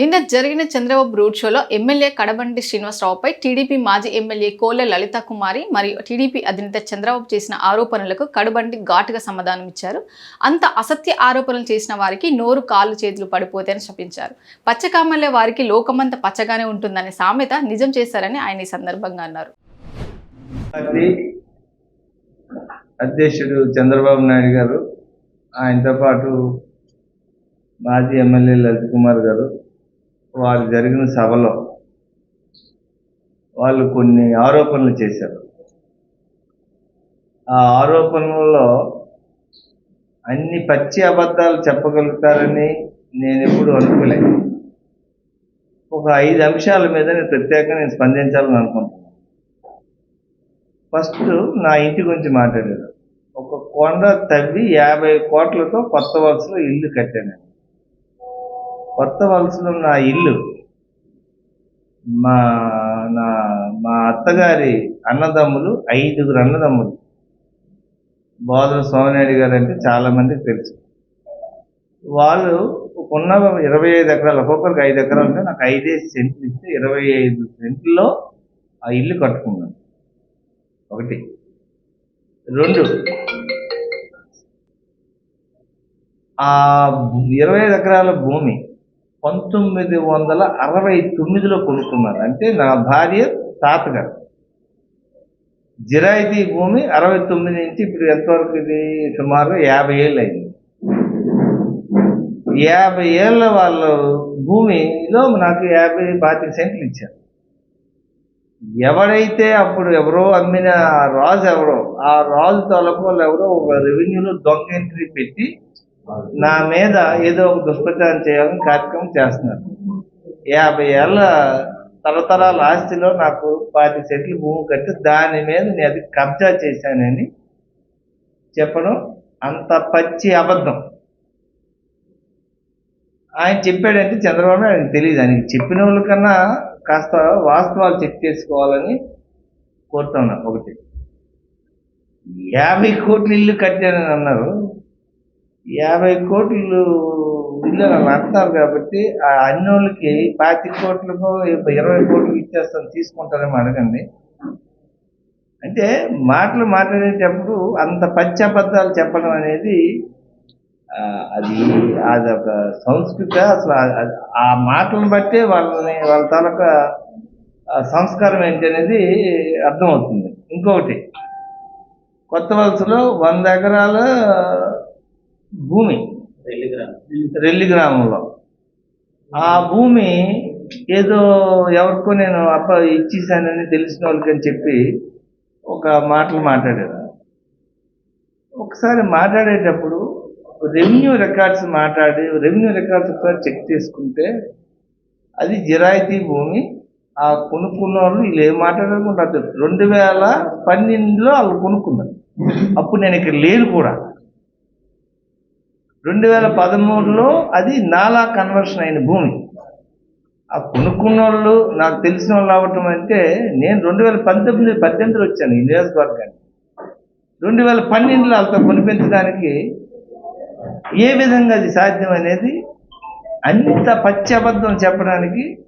నిన్న జరిగిన చంద్రబాబు రోడ్ షోలో ఎమ్మెల్యే కడబండి శ్రీనివాసరావుపై టీడీపీ మాజీ ఎమ్మెల్యే కోలె లలిత కుమారి మరియు టీడీపీ అధినేత చంద్రబాబు చేసిన ఆరోపణలకు కడబండి ఘాటుగా సమాధానం ఇచ్చారు. అంత అసత్య ఆరోపణలు చేసిన వారికి నోరు కాళ్ళు చేతులు పడిపోతాయని శపించారు. పచ్చకామల్లే వారికి లోకమంత పచ్చగానే ఉంటుందనే సామెత నిజం చేశారని ఆయన ఈ సందర్భంగా అన్నారు. అధ్యక్షుడు చంద్రబాబు నాయుడు గారు ఆయనతో పాటు మాజీ ఎమ్మెల్యే లలిత్ కుమార్ గారు వారు జరిగిన సభలో వాళ్ళు కొన్ని ఆరోపణలు చేశారు. ఆ ఆరోపణలలో అన్ని పచ్చి అబద్ధాలు చెప్పగలుగుతారని నేను ఎప్పుడు అనుకోలేదు ఒక ఐదు అంశాల మీద నేను ప్రత్యేకంగా నేను స్పందించాలని అనుకుంటున్నాను. ఫస్ట్ నా ఇంటి గురించి మాట్లాడారు. ఒక కొండ తవ్వి యాభై కోట్లతో కొత్త వలసలో ఇల్లు కట్టాను. కొత్త వలసలో నా ఇల్లు మా నా మా అత్తగారి అన్నదమ్ములు ఐదుగురు అన్నదమ్ములు. బోధన సోమనాయుడు గారు అంటే చాలామంది తెలుసు. వాళ్ళు ఉన్న ఇరవై ఐదు ఎకరాలు ఒక్కొక్కరికి ఐదు ఎకరాలు ఉంటే నాకు ఐదేసి సెంట్లు ఇస్తే ఇరవై ఐదు సెంట్లో ఆ ఇల్లు కట్టుకున్నాను. ఒకటి. రెండు. ఆ ఇరవై ఐదు ఎకరాల భూమి పంతొమ్మిది వందల అరవై తొమ్మిదిలో కొనుక్కున్నారు. అంటే నా భార్య తాతగారు. జిరాయితీ భూమి అరవై తొమ్మిది నుంచి ఇప్పుడు ఎంతవరకు ఇది? సుమారు యాభై ఏళ్ళు అయింది యాభై ఏళ్ళ వాళ్ళ భూమిలో నాకు యాభై పాతిక సెంట్లు ఇచ్చారు. ఎవడైతే అప్పుడు ఎవరో అమ్మిన ఆ రాజు ఎవరో ఆ రాజు తలపోలు ఎవరో ఒక రెవెన్యూలో దొంగ ఎంట్రీ పెట్టి నా మీద ఏదో ఒక దుష్ప్రచారం చేయాలని కార్యక్రమం చేస్తున్నారు. యాభై ఏళ్ళ తరతరాల ఆస్తిలో నాకు పాతి సెట్లు భూమి కట్టి దాని మీద నేను అది కబ్జా చేశానని చెప్పడం అంత పచ్చి అబద్ధం. ఆయన చెప్పాడంటే చంద్రబాబు నాయుడు ఆయనకు తెలియదు ఆయనకి చెప్పిన వాళ్ళ కన్నా కాస్త వాస్తవాలు చెక్ చేసుకోవాలని కోరుతున్నా ఒకటి. యాభై కోట్ల ఇల్లు కట్టానని అన్నారు. యాభై కోట్లు ఇల్లు అంటున్నారు కాబట్టి ఆ అన్నోళ్ళకి పాతి కోట్లకు ఇరవై కోట్లు ఇచ్చేస్తాం తీసుకుంటారేమో అడగండి. అంటే మాటలు మాట్లాడేటప్పుడు అంత పచ్చి చెప్పడం అనేది అది అదొక సంస్కృతి అసలు ఆ- మాటలను బట్టే వాళ్ళని వాళ్ళ తాలూకా సంస్కారం ఏంటి అనేది అర్థమవుతుంది. ఇంకొకటి కొత్త వలసలో వంద ఎకరాల భూమి. రెల్లి గ్రామంలో. ఆ భూమి ఏదో ఎవరికో నేను అప్ప ఇచ్చేసానని తెలిసిన వాళ్ళకి అని చెప్పి ఒక మాటలు మాట్లాడారు. ఒకసారి మాట్లాడేటప్పుడు రెవెన్యూ రికార్డ్స్ మాట్లాడి రెవెన్యూ రికార్డ్స్ ఒకసారి చెక్ చేసుకుంటే అది జిరాయితీ భూమి. ఆ కొనుక్కున్న వాళ్ళు వీళ్ళు ఏం మాట్లాడారనుకుంటారు? రెండు వేల పన్నెండులో వాళ్ళు కొనుక్కున్నారు. అప్పుడు నేను ఇక్కడ లేను కూడా. రెండు వేల పదమూడులో అది నాలా కన్వర్షన్ అయిన భూమి. ఆ కొనుక్కున్న వాళ్ళు నాకు తెలిసిన వాళ్ళు అవ్వటం అంటే నేను రెండు వేల పంతొమ్మిది పద్దెనిమిదిలో వచ్చాను ఈ నియోజకవర్గానికి. రెండు వేల పన్నెండులో అంత కొనిపించడానికి ఏ విధంగా అది సాధ్యం అనేది అంత పచ్చి చెప్పడానికి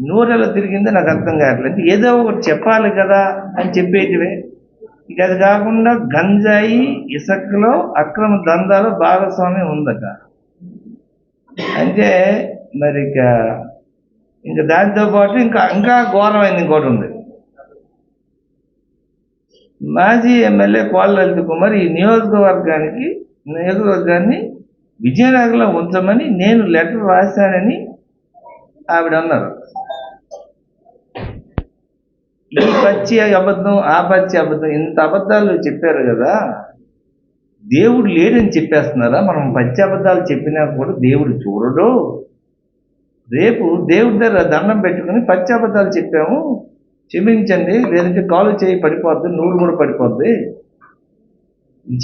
నూరెల తిరిగిందో నాకు అర్థం కావట్లేదు. ఏదో ఒకటి చెప్పాలి కదా అని చెప్పేటివే. అది కాకుండా గంజాయి ఇసుకలో అక్రమ దందాలు భాగస్వామ్యం ఉందట. అంటే మరి ఇక ఇంకా దాంతోపాటు ఇంకా ఇంకా ఘోరమైంది ఇంకోటి ఉంది. మాజీ ఎమ్మెల్యే కోళ్ళ లలిత కుమార్ ఈ నియోజకవర్గానికి నియోజకవర్గాన్ని విజయనగరంలో ఉంచమని నేను లెటర్ రాశానని ఆవిడ అన్నారు. ఈ పచ్చి అబద్ధం ఆ పచ్చి అబద్ధం ఇంత అబద్ధాలు చెప్పారు కదా దేవుడు లేడని చెప్పేస్తున్నారా? మనం పచ్చి అబద్ధాలు చెప్పినా కూడా దేవుడు చూడడు. రేపు దేవుడి దగ్గర దండం పెట్టుకుని పచ్చి అబద్ధాలు చెప్పాము. క్షమించండి లేదంటే కాలు చేయి పడిపోద్ది నూరు కూడా పడిపోద్ది.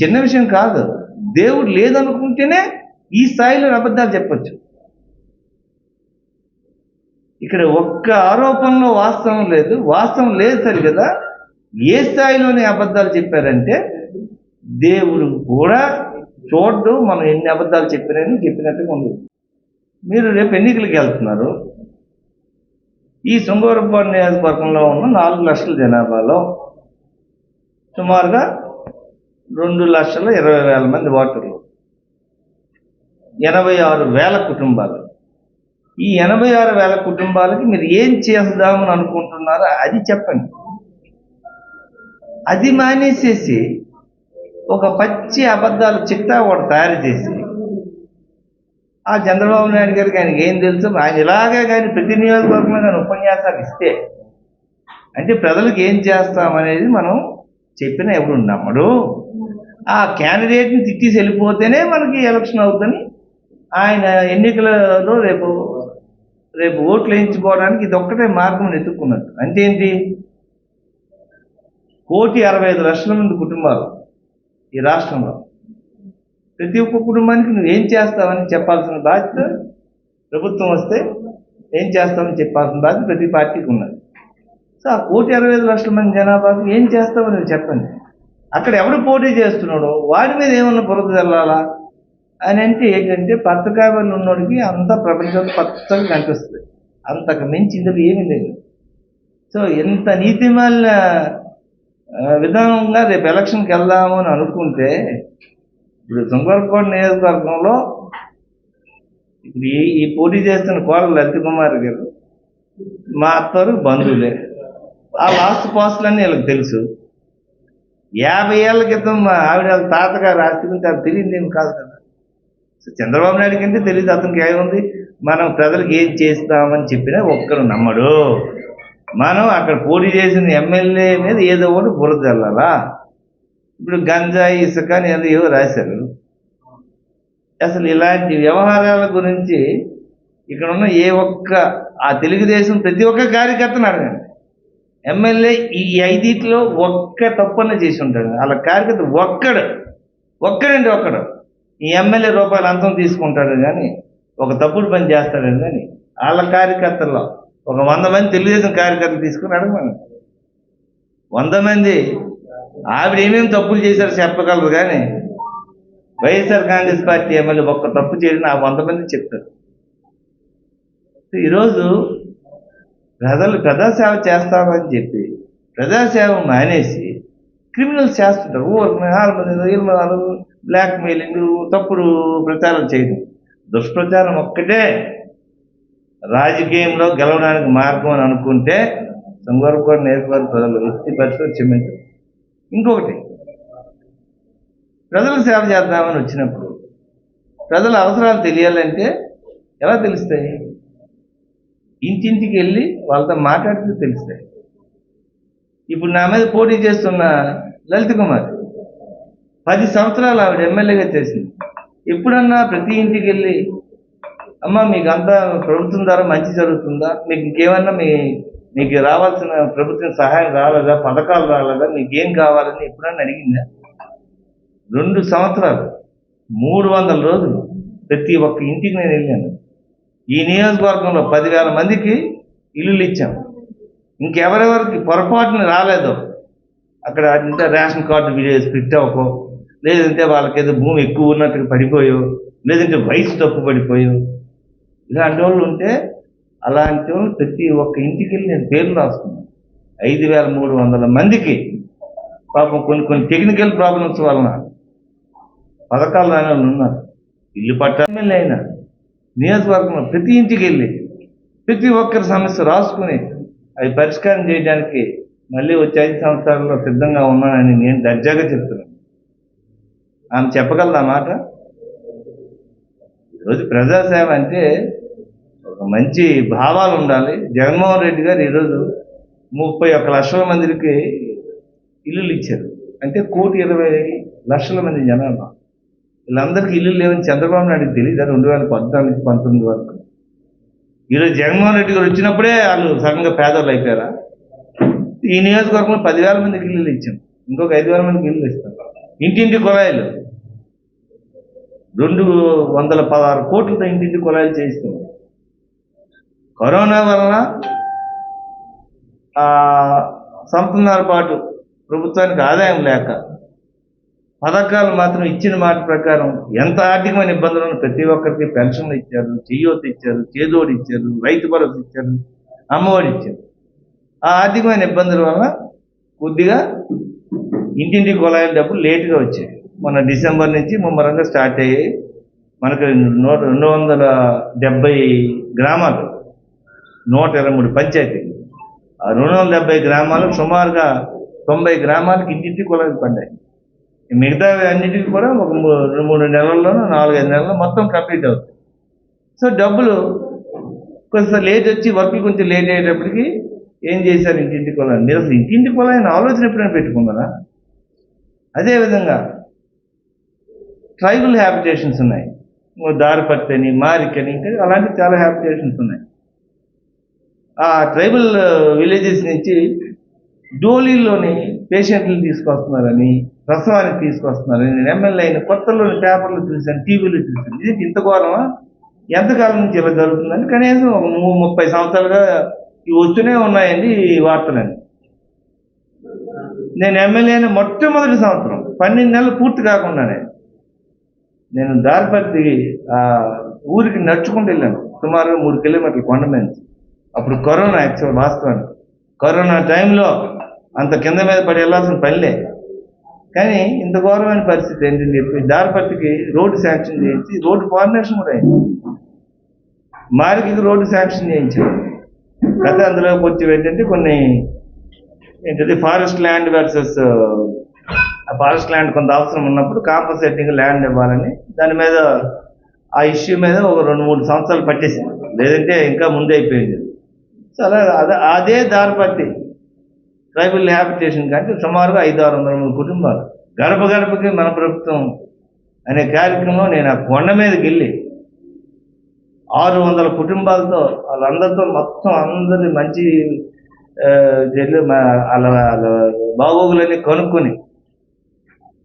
చిన్న విషయం కాదు. దేవుడు లేదనుకుంటేనే ఈ స్థాయిలో అబద్ధాలు చెప్పచ్చు. ఇక్కడ ఒక్క ఆరోపణలో వాస్తవం లేదు. వాస్తవం లేదు సరి కదా. ఏ స్థాయిలోనే అబద్ధాలు చెప్పారంటే దేవుడు కూడా చూడ్డు మనం ఎన్ని అబద్ధాలు చెప్పినని చెప్పినట్టుగా ఉంది. మీరు రేపు ఎన్నికలకు వెళ్తున్నారు. ఈ శృంగవరపాడు నియోజకవర్గంలో ఉన్న నాలుగు లక్షల జనాభాలో సుమారుగా రెండు లక్షల ఇరవై వేల మంది ఓటర్లు. ఎనభై ఆరు వేల కుటుంబాలు. ఈ ఎనభై ఆరు వేల కుటుంబాలకి మీరు ఏం చేద్దామని అనుకుంటున్నారో అది చెప్పండి. అది మానేసేసి ఒక పచ్చి అబద్ధాలు చిట్టా ఒకటి తయారు చేసి ఆ చంద్రబాబు నాయుడు గారికి ఆయనకి ఏం తెలుసు? ఆయన ఇలాగే కానీ ప్రతి నియోజకవర్గంలో కానీ ఉపన్యాసాలు ఇస్తే అంటే ప్రజలకు ఏం చేస్తామనేది మనం చెప్పిన ఎవరు నమ్మడు. ఆ క్యాండిడేట్ని తిట్టి వెళ్ళిపోతేనే మనకి ఎలక్షన్ అవుతుంది ఆయన ఎన్నికలలో రేపు రేపు ఓట్లు వేయించుకోవడానికి ఇది ఒక్కటే మార్గం ఎత్తుక్కున్నట్టు అంటే ఏంటి? కోటి అరవై ఐదు లక్షల మంది కుటుంబాలు ఈ రాష్ట్రంలో. ప్రతి ఒక్క కుటుంబానికి నువ్వు ఏం చేస్తావని చెప్పాల్సిన బాధ్యత ప్రభుత్వం వస్తే ఏం చేస్తామని చెప్పాల్సిన బాధ్యత ప్రతి పార్టీకి ఉన్నది. సో ఆ కోటి అరవై ఐదు లక్షల మంది జనాభాకు ఏం చేస్తామని చెప్పండి. అక్కడ ఎవడు పోటీ చేస్తున్నాడో వాడి మీద ఏమన్నా బురద తెల్లాలా అని అంటే ఏంటంటే పచ్చకాయలు ఉన్నోడికి అంత ప్రపంచం పచ్చగా కనిపిస్తుంది. అంతకు మించి ఇందులో ఏమీ లేదు. సో ఎంత నీతిమాలిన ఆ, విధానంగా రేపు ఎలక్షన్కి వెళ్దాము అని అనుకుంటే ఇప్పుడు సుంగరకోట నియోజకవర్గంలో ఇప్పుడు ఈ ఈ పోటీ చేస్తున్న కోడలు లలిత కుమార్ గారు మా అత్తరు బంధువులే. ఆ లాస్ట్ అన్నీ వీళ్ళకి తెలుసు. యాభై ఏళ్ళ క్రితం మా ఆవిడ తాతగారు రాసుకుంటే అది తెలియదు ఏమి కాదు కదా. చంద్రబాబు నాయుడు కంటే తెలియదు అతనికి ఏముంది? మనం ప్రజలకు ఏం చేస్తామని చెప్పినా ఒక్కరు నమ్మడు. మనం అక్కడ పోటీ చేసిన ఎమ్మెల్యే మీద ఏదో ఒకటి బురద చల్లాలా ఇప్పుడు గంజాయి ఇసుక అని ఏదో ఏవో రాశారు. అసలు ఇలాంటి వ్యవహారాల గురించి ఇక్కడ ఉన్న ఏ ఒక్క ఆ తెలుగుదేశం ప్రతి ఒక్క కార్యకర్తను అడగండి. ఎమ్మెల్యే ఈ ఐదిట్లో ఒక్క తప్పన్న చేసి ఉంటాడు. వాళ్ళ కార్యకర్త ఒక్కడు ఒక్కడండి ఒక్కడు. ఈ ఎమ్మెల్యే రూపాయలు అంతం తీసుకుంటాడు కానీ ఒక తప్పుడు పని చేస్తాడు కానీ వాళ్ళ కార్యకర్తల్లో ఒక వంద మంది తెలుగుదేశం కార్యకర్తలు తీసుకుని అడగమని. వంద మంది ఆవిడ ఏమేమి తప్పులు చేశారో చెప్పగలరు కానీ వైఎస్ఆర్ కాంగ్రెస్ పార్టీ ఎమ్మెల్యే ఒక్క తప్పు చేయడం ఆ వంద మంది చెప్తారు. ఈరోజు ప్రజలు ప్రజాసేవ చేస్తామని చెప్పి ప్రజాసేవ మానేసి క్రిమినల్స్ చేస్తుంటారు. ఊరు నాలుగు బ్లాక్మెయిలింగ్ తప్పుడు ప్రచారం చేయడం దుష్ప్రచారం ఒక్కటే రాజకీయంలో గెలవడానికి మార్గం అని అనుకుంటే సంగర్కోట నేర్పారు ప్రజలు వ్యక్తి పరిస్థితులు క్షమించరు. ఇంకొకటి ప్రజలకు సేవ చేద్దామని వచ్చినప్పుడు ప్రజల అవసరాలు తెలియాలంటే ఎలా తెలుస్తాయి? ఇంటింటికి వెళ్ళి వాళ్ళతో మాట్లాడితే తెలుస్తాయి. ఇప్పుడు నా మీద పోటీ చేస్తున్న లలిత కుమార్ పది సంవత్సరాలు ఆవిడ ఎమ్మెల్యేగా చేసింది. ఎప్పుడన్నా ప్రతి ఇంటికి వెళ్ళి అమ్మ మీకు అంతా ప్రభుత్వం ద్వారా మంచి జరుగుతుందా? మీకు ఇంకేమన్నా మీ మీకు రావాల్సిన ప్రభుత్వం సహాయం రాలేదా? పథకాలు రాలేదా? మీకు ఏం కావాలని ఎప్పుడన్నా అడిగిందా? రెండు సంవత్సరాలు మూడు వందల రోజులు ప్రతి ఒక్క ఇంటికి నేను వెళ్ళాను. ఈ నియోజకవర్గంలో పదివేల మందికి ఇల్లులు ఇచ్చాం. ఇంకెవరెవరికి పొరపాటున రాలేదో అక్కడ రేషన్ కార్డు ఫిట్ అవ్వకో లేదంటే వాళ్ళకి ఏదో భూమి ఎక్కువ ఉన్నట్టుగా పడిపోయో లేదంటే వయసు తప్పు పడిపోయో. ఇలాంటి వాళ్ళు ఉంటే అలాంటి వాళ్ళు ప్రతి ఒక్క ఇంటికి వెళ్ళి నేను పేర్లు రాసుకున్నాను. ఐదు వేల మూడు వందల మందికి పాపం కొన్ని కొన్ని టెక్నికల్ ప్రాబ్లమ్స్ వలన పథకాలు రాని వాళ్ళు ఉన్నారు. ఇల్లు పట్ట అయినా నియోజకవర్గంలో ప్రతి ఇంటికి వెళ్ళి ప్రతి ఒక్కరి సమస్య రాసుకుని అవి పరిష్కారం చేయడానికి మళ్ళీ వచ్చే ఐదు సంవత్సరాల్లో సిద్ధంగా ఉన్నానని నేను దర్జాగా చెప్తున్నాను. ఆమె చెప్పగలదా మాట? ఈరోజు ప్రజాసేవ అంటే ఒక మంచి భావాలు ఉండాలి. జగన్మోహన్ రెడ్డి గారు ఈరోజు ముప్పై ఒక్క లక్షల మందికి ఇల్లులు ఇచ్చారు. అంటే కోటి ఇరవై లక్షల మంది జనాభా. వీళ్ళందరికీ ఇల్లు లేవని చంద్రబాబు నాయుడు తెలియదు? రెండు వేల పద్నాలుగు నుంచి పంతొమ్మిది వరకు. ఈరోజు జగన్మోహన్ రెడ్డి గారు వచ్చినప్పుడే వాళ్ళు సగంగా పేదవాళ్ళు అయిపోయారా? ఈ నియోజకవర్గంలో పదివేల మందికి ఇల్లులు ఇచ్చాం. ఇంకొక ఐదు వేల మందికి ఇల్లు ఇస్తాం. ఇంటింటి కుళాయిలు రెండు వందల పదహారు కోట్లతో ఇంటింటి కుళాయిలు చేయిస్తాం కరోనా వలన ఆ, సంవత్సరాల పాటు ప్రభుత్వానికి ఆదాయం లేక పథకాలు మాత్రం ఇచ్చిన మాట ప్రకారం ఎంత ఆర్థికమైన ఇబ్బందులు ప్రతి ఒక్కరికి పెన్షన్లు ఇచ్చారు చెయ్యోతి ఇచ్చారు చేదోడు ఇచ్చారు రైతు భరోసా ఇచ్చారు అమ్మఒడి ఇచ్చారు. ఆ ఆర్థికమైన ఇబ్బందుల వల్ల కొద్దిగా ఇంటింటి కుళాయిల డబ్బులు లేటుగా వచ్చాయి. మన డిసెంబర్ నుంచి ముమ్మరంగా స్టార్ట్ అయ్యాయి. మనకు నూట రెండు వందల డెబ్బై గ్రామాలు నూట ఇరవై మూడు పంచాయతీలు. ఆ రెండు వందల డెబ్బై గ్రామాలు సుమారుగా తొంభై గ్రామాలకు ఇంటింటి కుళాయిలు పడ్డాయి. మిగతా అన్నిటికీ కూడా ఒక మూ- రెండు మూడు నెలల్లోనూ నాలుగైదు నెలల్లో మొత్తం కంప్లీట్ అవుతుంది. సో డబ్బులు కొంచెం లేట్ వచ్చి వర్క్ కొంచెం లేట్ అయ్యేటప్పటికి ఏం చేశారు ఇంటింటి కుళాయి మీరు అసలు ఇంటింటి కుళాయిని ఆలోచన ఎప్పుడైనా పెట్టుకున్నారా? అదేవిధంగా ట్రైబల్ హ్యాబిటేషన్స్ ఉన్నాయి. దారిపత్తి అని మారికని ఇంకా అలాంటి చాలా హ్యాబిటేషన్స్ ఉన్నాయి. ఆ ట్రైబల్ విలేజెస్ నుంచి డోలీలోని పేషెంట్లు తీసుకొస్తున్నారని ప్రసవానికి తీసుకొస్తున్నారని నేను ఎమ్మెల్యే అయిన కొత్తలోని పేపర్లు చూశాను టీవీలో చూశాను. ఇది ఇంత ఘోరమా? ఎంతకాలం నుంచి ఇలా జరుగుతుందని కనీసం ముప్పై సంవత్సరాలుగా ఇవి వస్తూనే ఉన్నాయండి ఈ వార్తలని నేను ఎమ్మెల్యేని మొట్టమొదటి సంవత్సరం పన్నెండు నెలలు పూర్తి కాకుండానే నేను దారిపత్తి ఊరికి నడుచుకుంటూ వెళ్ళాను. సుమారుగా మూడు కిలోమీటర్లు కొండ మీద అప్పుడు కరోనా యాక్చువల్ వాస్తవానికి. కరోనా టైంలో అంత కింద మీద పడి వెళ్ళాల్సిన పనిలే. కానీ ఇంత ఘోరమైన పరిస్థితి ఏంటని చెప్పి దారిపత్రికి రోడ్డు శాంక్షన్ చేయించి రోడ్డు ఫార్మేషన్ కూడా అయింది. మారికి రోడ్డు శాంక్షన్ చేయించారు అయితే అందులోకి వచ్చి ఏంటంటే కొన్ని ఏంటది? ఫారెస్ట్ ల్యాండ్ వర్సెస్ ఆ ఫారెస్ట్ ల్యాండ్ కొంత అవసరం ఉన్నప్పుడు కాంపన్సేటింగ్ ల్యాండ్ ఇవ్వాలని దాని మీద ఆ ఇష్యూ మీద ఒక రెండు మూడు సంవత్సరాలు పట్టేసింది. లేదంటే ఇంకా ముందే అయిపోయింది. సో అలా అదే అదే దారిపత్తి ట్రైబల్ హ్యాబిటేషన్ కంటే సుమారుగా ఐదు ఆరు వందల మంది కుటుంబాలు గడప గడపకి మన ప్రభుత్వం అనే కార్యక్రమంలో నేను ఆ కొండ మీదకి వెళ్ళి ఆరు వందల కుటుంబాలతో వాళ్ళందరితో మొత్తం అందరి మంచి జల్లు మా- వాళ్ళ వాళ్ళ బాగోగులన్నీ కనుక్కొని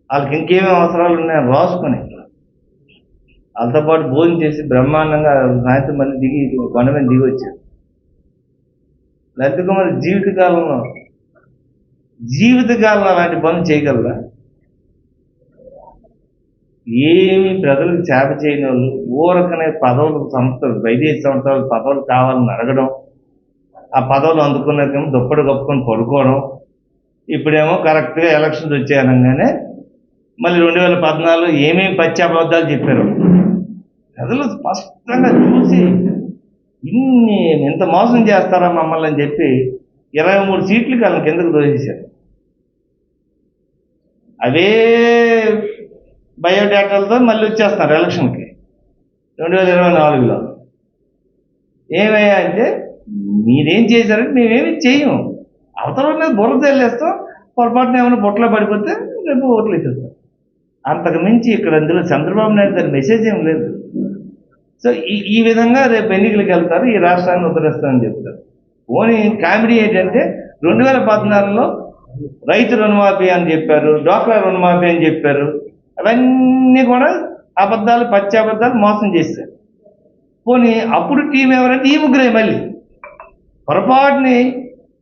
వాళ్ళకి ఇంకేమేమి అవసరాలు ఉన్నాయో రాసుకొని వాళ్ళతో పాటు భోజనం చేసి బ్రహ్మాండంగా సాయంత్రం మంది దిగి కొండ మీద దిగి వచ్చారు. లలిత కుమార్ జీవితకాలంలో జీవితకాలంలో అలాంటి పనులు చేయగలరా? ఏమి ప్రజలకు చేప చేయని వాళ్ళు ఊరకనే పదవులు సంస్థలు వైద్య సంస్థలు పదవులు కావాలని అడగడం ఆ పదవులు అందుకున్నాకేమో దుప్పటి కప్పుకొని పడుకోవడం. ఇప్పుడేమో కరెక్ట్గా ఎలక్షన్స్ వచ్చాయనగానే మళ్ళీ రెండు వేల పద్నాలుగు ఏమేమి పచ్చాబద్ధాలు చెప్పారు. ప్రజలు స్పష్టంగా చూసి ఇన్ని ఎంత మోసం చేస్తారా మమ్మల్ని అని చెప్పి ఇరవై మూడు సీట్లు వాళ్ళని కిందకు దోసేశారు అవే బయోడేటాలతో మళ్ళీ వచ్చేస్తున్నారు ఎలక్షన్కి. రెండు వేల ఇరవై నాలుగులో. ఏమయ్యా అంటే మీరేం చేశారంటే మేమేమి చేయము అవతల మీద బుర్ర తెల్లేస్తాం పొరపాటున ఏమైనా బొట్టలో పడిపోతే రేపు ఓట్లు ఇచ్చేస్తాం అంతకు మించి ఇక్కడ అందులో చంద్రబాబు నాయుడు గారి మెసేజ్ ఏం లేదు. సో ఈ ఈ విధంగా రేపు ఎన్నికలకు వెళ్తారు ఈ రాష్ట్రాన్ని ఉద్ధరిస్తామని చెప్తారు. ఓనీ కామెడీ ఏంటంటే రెండు వేల పద్నాలుగులో రైతు రుణమాఫీ అని చెప్పారు డోక్రా రుణమాఫీ అని చెప్పారు అవన్నీ కూడా అబద్ధాలు పచ్చి అబద్ధాలు మోసం చేశారు. పోనీ అప్పుడు టీం ఎవరంటే ఈ ముగ్గురే మళ్ళీ. పొరపాటుని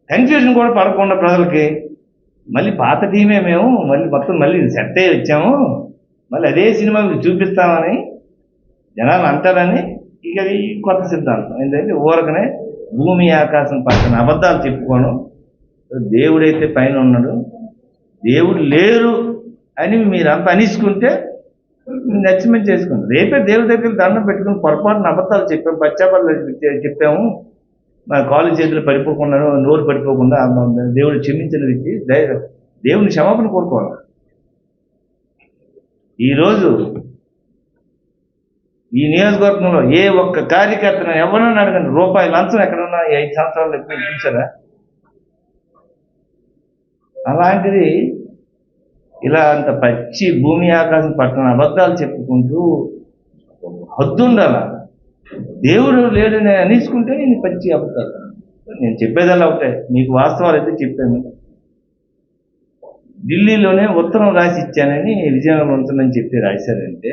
కన్ఫ్యూజన్ కూడా పడకుండా ప్రజలకి మళ్ళీ పాత టీమే మేము మళ్ళీ మొత్తం మళ్ళీ సెట్ అయ్యి వచ్చాము మళ్ళీ అదే సినిమా మీకు చూపిస్తామని జనాలు అంటారని ఇక అది కొత్త సిద్ధాంతం. ఏంటంటే ఊరకనే భూమి ఆకాశం పక్కన అబద్ధాలు చెప్పుకోను. దేవుడైతే పైన ఉన్నాడు. దేవుడు లేరు అని మీరు అనిసుకుంటే నచ్చిమెంట్ చేసుకోండి రేపే దేవుడి దగ్గర దండం పెట్టుకుని పొరపాటున అబద్ధాలు చెప్పాము పచ్చాపల్లి చెప్పాము మా కాలు చేతులు పడిపోకుండా నోరు పడిపోకుండా దేవుడు క్షమించిన వ్యక్తి దేవుని క్షమాపణ కోరుకోవాలి. ఈరోజు ఈ నియోజకవర్గంలో ఏ ఒక్క కార్యకర్తను ఎవరన్నా అడగండి. రూపాయి లంచం ఎక్కడన్నా? ఈ ఐదు సంవత్సరాలు ఎప్పుడు చూసారా? అలాంటిది ఇలా అంత పచ్చి భూమి ఆకాశం పట్టణ అబద్ధాలు చెప్పుకుంటూ హద్దు ఉండాల? దేవుడు లేడని అనేసుకుంటే నేను పచ్చి అబద్ధాలు నేను చెప్పేదల్లా ఒకటే మీకు వాస్తవాలు అయితే చెప్పాను. ఢిల్లీలోనే ఉత్తరం రాసి ఇచ్చానని విజయనగరం ఉంటుందని చెప్పి రాశారంటే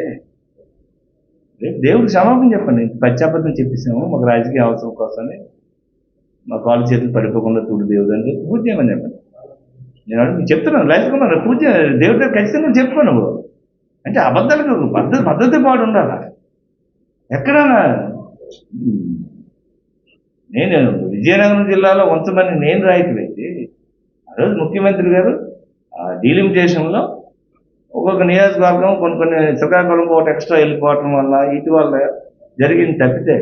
రేపు దేవుడు క్షమాపణ చెప్పండి. పచ్చాబద్ధం చెప్పేసాము మాకు రాజకీయ అవసరం కోసమే మా కాలు చేతులు పడిపోకుండా చూడు దేవుడు అని చెప్పి పూజ చేయమని చెప్పండి నేను అడుగు చెప్తున్నాను లైఫ్కున్నాను పూజ దేవుడు ఖచ్చితంగా చెప్పుకో నువ్వు అంటే అబద్ధాలకు పద్ధతి పద్ధతి పాటు ఉండాలి? ఎక్కడన్నా నేను విజయనగరం జిల్లాలో ఉంచమని నేను రాయితీ ఆ రోజు ముఖ్యమంత్రి గారు ఆ డీలిమిటేషన్లో ఒక్కొక్క నియోజకవర్గం కొన్ని కొన్ని శ్రీకాకుళం ఒకటి ఎక్స్ట్రా వెళ్ళిపోవటం వల్ల ఇటు వల్ల జరిగింది తప్పితే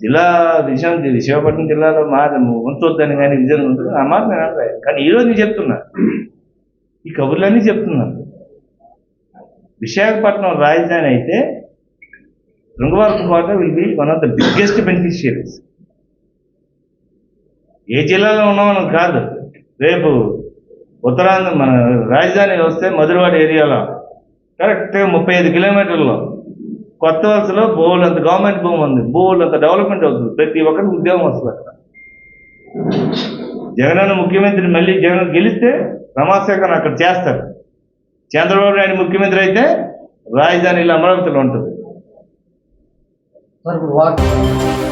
జిల్లా విషయం విశాఖపట్నం జిల్లాలో మాది ఉంచొద్దని కానీ విజయం ఉంటుంది. ఆ మాట నేను అనలేదు. కానీ ఈరోజు నేను చెప్తున్నా. ఈ కబుర్లన్నీ చెప్తున్నాను విశాఖపట్నం రాజధాని అయితే Srungavarapu Kota will be one of the biggest beneficiaries ఏ జిల్లాలో ఉన్నామని కాదు. రేపు ఉత్తరాంధ్ర మన రాజధాని వస్తే మధురవాడ ఏరియాలో కరెక్ట్గా ముప్పై ఐదు కిలోమీటర్లో. కొత్త వలసలో బోల్ అంత గవర్నమెంట్ భూమి ఉంది. బోల్ అంత డెవలప్మెంట్ అవుతుంది. ప్రతి ఒక్కరికి ఉద్యోగం వస్తుంది అక్కడ. జగనన్న ముఖ్యమంత్రి మళ్ళీ జగన్ గెలిస్తే రమాశేఖర్ అక్కడ చేస్తారు చంద్రబాబు నాయుడు ముఖ్యమంత్రి అయితే రాజధానిలో అమరావతిలో ఉంటుంది. సార్ ఇప్పుడు వాటర్